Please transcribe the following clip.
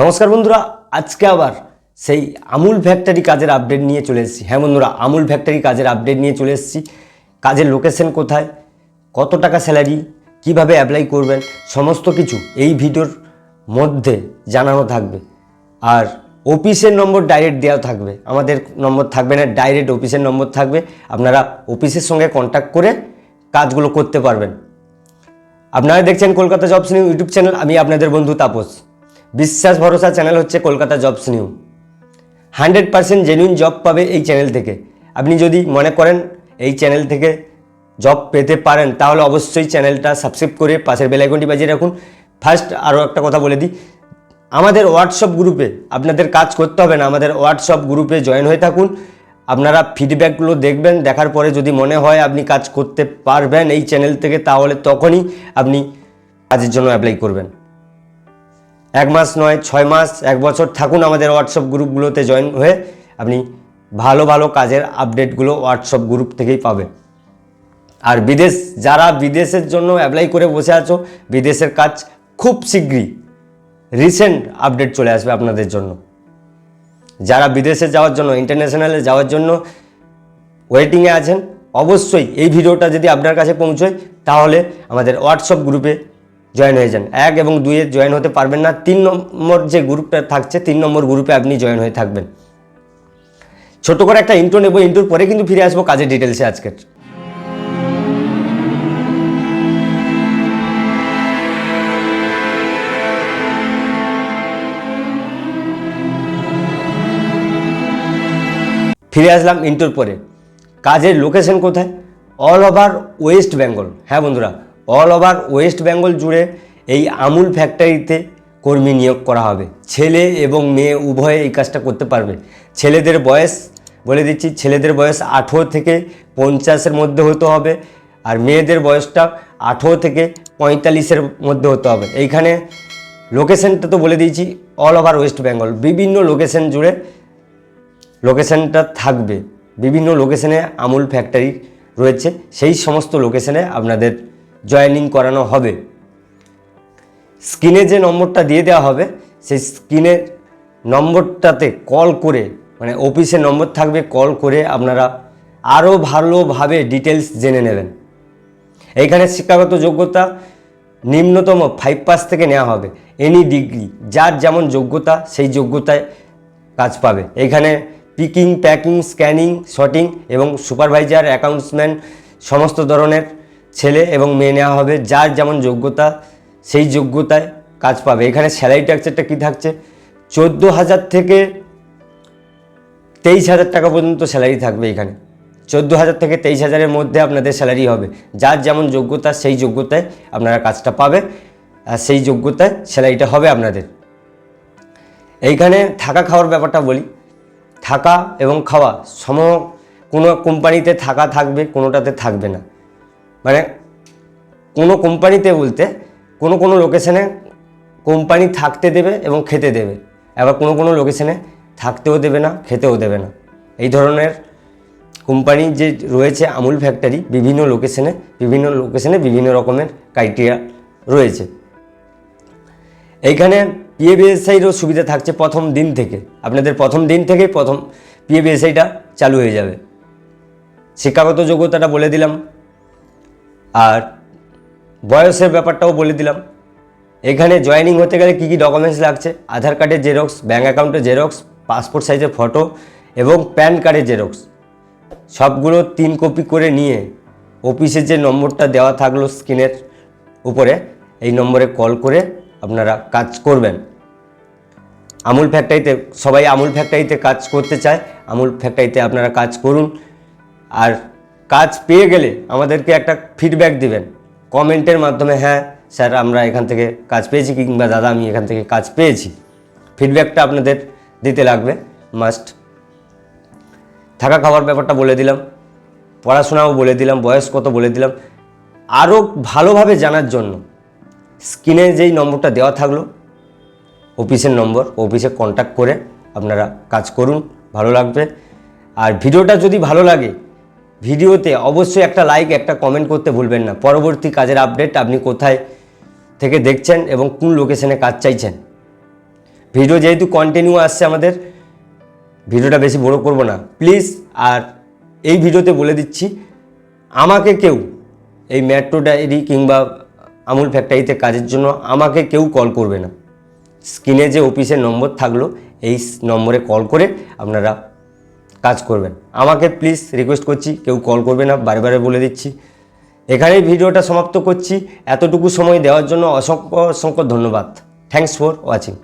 নমস্কার বন্ধুরা, আজকে আবার সেই আমুল ফ্যাক্টরি কাজের আপডেট নিয়ে চলে এসেছি। হ্যাঁ বন্ধুরা, আমুল ফ্যাক্টরি কাজের আপডেট নিয়ে চলে এসেছি। কাজের লোকেশন কোথায়, কত টাকা স্যালারি কীভাবে অ্যাপ্লাই করবেন, সমস্ত কিছু এই ভিডিওর মধ্যে জানানো থাকবে। আর অফিসের নম্বর ডাইরেক্ট দেওয়া থাকবে। আমাদের নম্বর থাকবে না ডাইরেক্ট অফিসের নম্বর থাকবে। আপনারা অফিসের সঙ্গে কন্ট্যাক্ট করে কাজগুলো করতে পারবেন। আপনারা দেখছেন Kolkata jobs new YouTube channel আমি আপনাদের বন্ধু তাপস। বিশ্বাস ভরসা চ্যানেল হচ্ছে Kolkata jobs new. Hundred percent genuine job পাবে এই চ্যানেল থেকে। আপনি যদি মনে করেন এই চ্যানেল থেকে জব পেতে পারেন, তাহলে অবশ্যই চ্যানেলটা সাবস্ক্রাইব করে পাশের বেলাইকনটি বাজিয়ে রাখুন। ফার্স্ট আরও একটা কথা বলে দিই, আমাদের হোয়াটসঅ্যাপ গ্রুপে আপনাদের কাজ করতে হবে না, আমাদের হোয়াটসঅ্যাপ গ্রুপে জয়েন হয়ে থাকুন। আপনারা ফিডব্যাকগুলো দেখবেন, দেখার পরে যদি মনে হয় আপনি কাজ করতে পারবেন এই চ্যানেল থেকে, তাহলে তখনই আপনি কাজের জন্য অ্যাপ্লাই করবেন। এক মাস নয়, ছয় মাস, এক বছর থাকুন আমাদের হোয়াটসঅ্যাপ গ্রুপগুলোতে জয়েন হয়ে আপনি ভালো ভালো কাজের আপডেটগুলো হোয়াটসঅ্যাপ গ্রুপ থেকেই পাবেন। আর বিদেশ, যারা বিদেশের জন্য অ্যাপ্লাই করে বসে আছো, বিদেশের কাজ খুব শীঘ্রই রিসেন্ট আপডেট চলে আসবে আপনাদের জন্য। যারা বিদেশে যাওয়ার জন্য ইন্টারন্যাশনালে যাওয়ার জন্য ওয়েটিংয়ে আছেন, অবশ্যই এই ভিডিওটা যদি আপনার কাছে পৌঁছয়, তাহলে আমাদের হোয়াটসঅ্যাপ গ্রুপে জয়েন হয়ে যান। এক এবং দুইয়ে জয়েন হতে পারবেন না। তিন নম্বর যে গ্রুপটা থাকছে, তিন নম্বর গ্রুপে আপনি জয়েন হয়ে থাকবেন। ছোট করে একটা ইন্ট্রো নেব ইন্ট্রোর পরে কিন্তু ফিরে আসব কাজের ডিটেলসে আজকের। ফিরে আসলাম ইন্টোর পরে। কাজের লোকেশন কোথায়? অল ওভার ওয়েস্ট বেঙ্গল হ্যাঁ বন্ধুরা অল ওভার ওয়েস্ট বেঙ্গল জুড়ে এই আমুল ফ্যাক্টরিতে কর্মী নিয়োগ করা হবে। ছেলে এবং মেয়ে উভয়ে এই কাজটা করতে পারবে। ছেলেদের বয়স, বলে দিচ্ছি, ছেলেদের বয়স আঠেরো থেকে পঞ্চাশের মধ্যে হতে হবে আর মেয়েদের বয়সটা আঠেরো থেকে পঁয়তাল্লিশের মধ্যে হতে হবে। এইখানে লোকেশনটা তো বলে দিয়েছি অল ওভার ওয়েস্ট বেঙ্গল বিভিন্ন লোকেশন জুড়ে লোকেশনটা থাকবে। বিভিন্ন লোকেশনে আমুল ফ্যাক্টরি রয়েছে। সেই সমস্ত লোকেশনে আপনাদের জয়েনিং করানো হবে। স্ক্রিনে যে নম্বরটা দিয়ে দেওয়া হবে, সেই স্ক্রিনের নম্বরটাতে কল করে মানে অফিসের নম্বর থাকবে, কল করে আপনারা আরও ভালোভাবে ডিটেলস জেনে নেবেন। এইখানে শিক্ষাগত যোগ্যতা নিম্নতম ফাইভ পাস থেকে নেওয়া হবে। এনি ডিগ্রি যার যেমন যোগ্যতা, সেই যোগ্যতায় কাজ পাবে। এইখানে পিকিং প্যাকিং স্ক্যানিং শটিং এবং সুপারভাইজার অ্যাকাউন্টসম্যান সমস্ত ধরনের ছেলে এবং মেয়ে নেওয়া হবে, যার যেমন যোগ্যতা, সেই যোগ্যতায় কাজ পাবে। এখানে স্যালারি ট্যাক্সারটা কী থাকছে? চোদ্দ হাজার থেকে তেইশ হাজার টাকা পর্যন্ত স্যালারি থাকবে এখানে। চোদ্দ হাজার থেকে তেইশ হাজারের মধ্যে আপনাদের স্যালারি হবে। যার যেমন যোগ্যতা, সেই যোগ্যতায় আপনারা কাজটা পাবে, আর সেই যোগ্যতায় স্যালারিটা হবে আপনাদের। এইখানে থাকা খাওয়ার ব্যাপারটা বলি। থাকা এবং খাওয়া, সম কোনো কোম্পানিতে থাকা থাকবে, কোনোটাতে থাকবে না। মানে কোনো কোম্পানিতে বলতে কোনো কোনো লোকেশনে কোম্পানি থাকতে দেবে এবং খেতে দেবে। আবার কোনো কোনো লোকেশনে থাকতেও দেবে না, খেতেও দেবে না। এই ধরনের কোম্পানি যে রয়েছে আমুল ফ্যাক্টরি বিভিন্ন লোকেশনে বিভিন্ন লোকেশনে বিভিন্ন রকমের ক্রাইটেরিয়া রয়েছে। এইখানে পিএবিএসআইরও সুবিধা থাকছে প্রথম দিন থেকে। আপনাদের প্রথম দিন থেকেই প্রথম পিএবিএসআইটা চালু হয়ে যাবে। শিক্ষাগত যোগ্যতাটা বলে দিলাম। আর বয়সের ব্যাপারটাও বলে দিলাম। এখানে জয়েনিং হতে গেলে কী কী ডকুমেন্টস লাগছে? আধার কার্ডের জেরক্স ব্যাঙ্ক অ্যাকাউন্টের জেরক্স পাসপোর্ট সাইজের ফটো এবং প্যান কার্ডের জেরক্স সবগুলো তিন কপি করে নিয়ে অফিসের যে নম্বরটা দেওয়া থাকল স্ক্রিনের উপরে, এই নম্বরে কল করে আপনারা কাজ করবেন। আমুল ফ্যাক্টরিতে সবাই আমুল ফ্যাক্টরিতে কাজ করতে চায়, আমুল ফ্যাক্টরিতে আপনারা কাজ করুন। আর কাজ পেয়ে গেলে আমাদেরকে একটা ফিডব্যাক দিবেন। কমেন্টের মাধ্যমে হ্যাঁ স্যার, আমরা এখান থেকে কাজ পেয়েছি কিংবা দাদা, আমি এখান থেকে কাজ পেয়েছি। ফিডব্যাকটা আপনাদের দিতে লাগবে মাস্ট থাকা খাওয়ার ব্যাপারটা বলে দিলাম, পড়াশোনাও বলে দিলাম, বয়স কত বলে দিলাম। আরও ভালোভাবে জানার জন্য স্ক্রিনে যেই নম্বরটা দেওয়া থাকল, অফিসের নম্বর, অফিসে কন্ট্যাক্ট করে আপনারা কাজ করুন, ভালো লাগবে। আর ভিডিওটা যদি ভালো লাগে ভিডিওতে অবশ্যই একটা লাইক একটা কমেন্ট করতে ভুলবেন না। পরবর্তী কাজের আপডেট আপনি কোথায় থেকে দেখছেন এবং কোন লোকেশনে কাজ চাইছেন। ভিডিও যেহেতু কন্টিনিউ আসছে আমাদের, ভিডিওটা বেশি বড় করব না। প্লিজ আর এই ভিডিওতে বলে দিচ্ছি, আমাকে কেউ এই মেট্রো ডায়েরি কিংবা আমুল ফ্যাক্টরিতে কাজের জন্য আমাকে কেউ কল করবে না। স্ক্রিনে যে অফিসের নম্বর থাকল, এই নম্বরে কল করে আপনারা কাজ করবেন। আমাকে প্লিজ রিকোয়েস্ট করছি, কেউ কল করবে না, বারে বারে বলে দিচ্ছি। এখানেই ভিডিওটা সমাপ্ত করছি। এতটুকু সময় দেওয়ার জন্য অসংখ্য অসংখ্য ধন্যবাদ। Thanks for watching